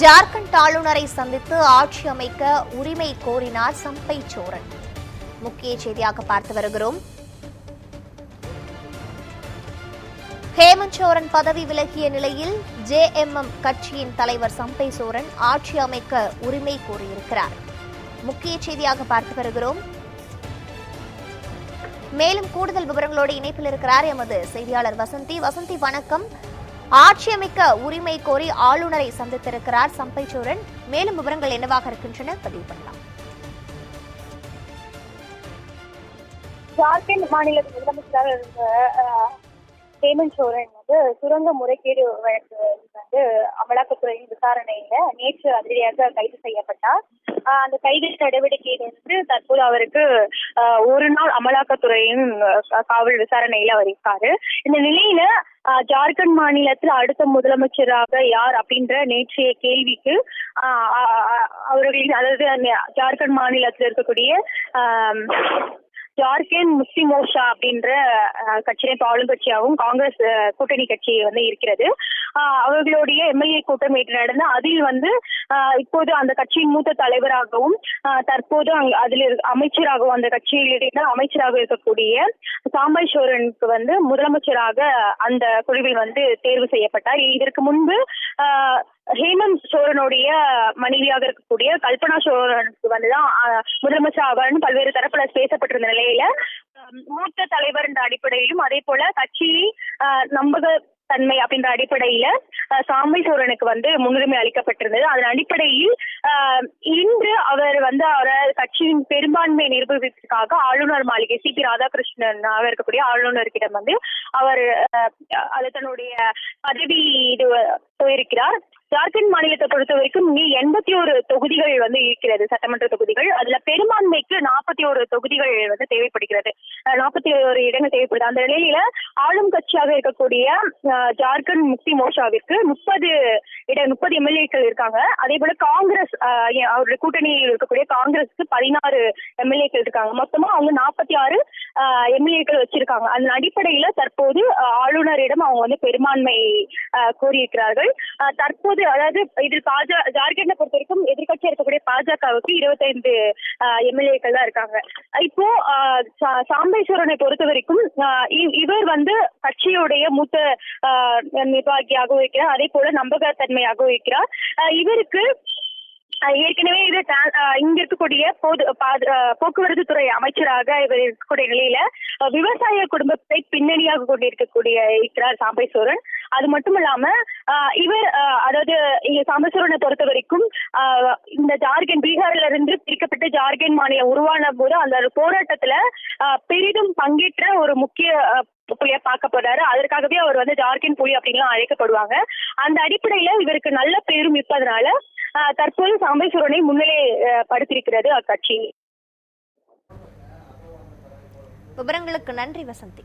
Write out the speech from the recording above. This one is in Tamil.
ஜார்க்கண்ட் ஆளுநரை சந்தித்து ஆட்சி அமைக்க உரிமை கோரினார் சம்பை சோரன். முக்கிய செய்தியாக பார்த்து வருகிறோம். ஹேமந்த் சோரன் பதவி விலகிய நிலையில் ஜேஎம்எம் கட்சியின் தலைவர் சம்பை சோரன் ஆட்சி அமைக்க உரிமை கோரியிருக்கிறார். முக்கிய செய்தியாக பார்த்து வருகிறோம். மேலும் கூடுதல் விவரங்களோடு இணைப்பில் இருக்கிறார் எமது செய்தியாளர் வசந்தி. வசந்தி வணக்கம். ஆட்சியமைக்க உரிமை கோரி ஆளுநரை சந்தித்திருக்கிறார் சம்பை சோரன் மேலும் விவரங்கள் என்னவாக இருக்கின்றன பதிவு பண்ணலாம். ஜார்க்கண்ட் மாநில முதலமைச்சராக இருந்த ஹேமந்த் சோரன் வந்து சுரங்க முறைகேடு வழக்கு வந்து அமலாக்கத்துறையின் விசாரணையில நேற்று அதிரடியாக கைது செய்யப்பட்டார். அந்த கைது நடவடிக்கையில வந்து தற்போது அவருக்கு ஒரு நாள் அமலாக்கத்துறையின் காவல் விசாரணையில அவர் இருக்காரு. இந்த நிலையில ஜார்க்கண்ட் மாநிலத்தில் அடுத்த முதலமைச்சராக யார் அப்படின்ற நேற்றைய கேள்விக்கு அவர்களின் அதாவது ஜார்க்கண்ட் மாநிலத்தில் இருக்கக்கூடிய ஆஹ் ஜார்க்கண்ட் முக்தி மோர்ச்சா அப்படின்ற அஹ், கட்சியை இப்போ ஆளுங்கட்சியாகவும் காங்கிரஸ் கூட்டணி கட்சி வந்து இருக்கிறது. அவர்களுடைய எம்எல்ஏ கூட்டம் நேற்று நடந்து அதில் வந்து இப்போது அந்த கட்சியின் மூத்த தலைவராகவும் தற்போது அதில் அமைச்சராகவும் அந்த கட்சியில் இருந்த அமைச்சராக இருக்கக்கூடிய சாம்பல் சோரனுக்கு வந்து முதலமைச்சராக அந்த குழுவில் வந்து தேர்வு செய்யப்பட்டார். இதற்கு முன்பு ஹேமந்த் சோரனுடைய மனைவியாக இருக்கக்கூடிய கல்பனா சோரனுக்கு வந்துதான் முதலமைச்சர் ஆவார்னு பல்வேறு தரப்புல பேசப்பட்டிருந்த நிலையில மூத்த தலைவர் என்ற அடிப்படையிலும் அதே போல கட்சியை நம்பக தன்மை அப்படின்ற அடிப்படையில அஹ், சோரனுக்கு வந்து முன்னுரிமை அளிக்கப்பட்டிருந்தது. அதன் அடிப்படையில் இன்று அவர் வந்து அவரது கட்சியின் பெரும்பான்மையை நிரூபிப்பதற்காக ஆளுநர் மாளிகை சி. பி. ராதாகிருஷ்ணன் இருக்கக்கூடிய ஆளுநர்கிடம் வந்து அவர் அது தன்னுடைய பதவி இது போயிருக்கிறார் ஜார்க்கண்ட் மாநிலத்தை பொறுத்த வரைக்கும் இங்கே எண்பத்தி ஒரு தொகுதிகள் வந்து இருக்கிறது சட்டமன்ற தொகுதிகள் அதுல பெரும்பான்மைக்கு நாற்பத்தி ஒரு தொகுதிகள் வந்து தேவைப்படுகிறது. நாற்பத்தி ஒரு இடங்கள் தேவைப்படுது. அந்த நிலையில ஆளும் கட்சியாக இருக்கக்கூடிய ஜார்க்கண்ட் முக்தி மோர்ச்சாவிற்கு முப்பது இட முப்பது எம்எல்ஏக்கள் இருக்காங்க. அதே போல காங்கிரஸ் அவருடைய கூட்டணியில் இருக்கக்கூடிய காங்கிரஸ்க்கு பதினாறு எம்எல்ஏக்கள் இருக்காங்க. மொத்தமா அவங்க நாற்பத்தி ஆறு எம்எல்ஏக்கள் வச்சிருக்காங்க. அதன் அடிப்படையில தற்போது ஆளுநரிடம் அவங்க வந்து பெரும்பான்மை கோரியிருக்கிறார்கள். தற்போது அதாவது இதில் பாஜக ஜார்க்கண்டை பொறுத்த வரைக்கும் எதிர்கட்சியா இருக்கக்கூடிய பாஜகவுக்கு இருபத்தைந்து எம்எல்ஏக்கள் தான் இருக்காங்க. இப்போ சா- சாம்பேஸ்வரனை பொறுத்த வரைக்கும் இவர் வந்து கட்சியுடைய மூத்த அஹ், நிர்வாகியாகவும் இருக்கிறார். அதே போல நம்பகத்தன்மையாகவும் இருக்கிறார். இவருக்கு ஏற்கனவே இது அஹ் இங்க இருக்கக்கூடிய போது பாத- போக்குவரத்து துறை அமைச்சராக இவர் இருக்கக்கூடிய நிலையில விவசாய குடும்பத்தை பின்னணியாக கொண்டிருக்கக்கூடிய இருக்கிறார் சாம்பேஸ்வரன். அது மட்டும் இல்லாம இவர் அதாவது இங்க சாம்பேஸ்வரனை பொறுத்த வரைக்கும் இந்த ஜார்க்கண்ட் பீகார்ல இருந்து பிரிக்கப்பட்ட ஜார்க்கண்ட் மாநிலம் உருவான போது அந்த போராட்டத்துல பெரிதும் பங்கேற்ற ஒரு முக்கிய புலியா பார்க்கப்படுறாரு அதற்காகவே அவர் வந்து ஜார்க்கண்ட் புலி அப்படின்லாம் அழைக்கப்படுவாங்க. அந்த அடிப்படையில இவருக்கு நல்ல பேரும் இருப்பதனால தற்போது சாம்பேஸ்வரனை முன்னிலை படுத்தியிருக்கிறது அக்கட்சி. விவரங்களுக்கு நன்றி வசந்தி.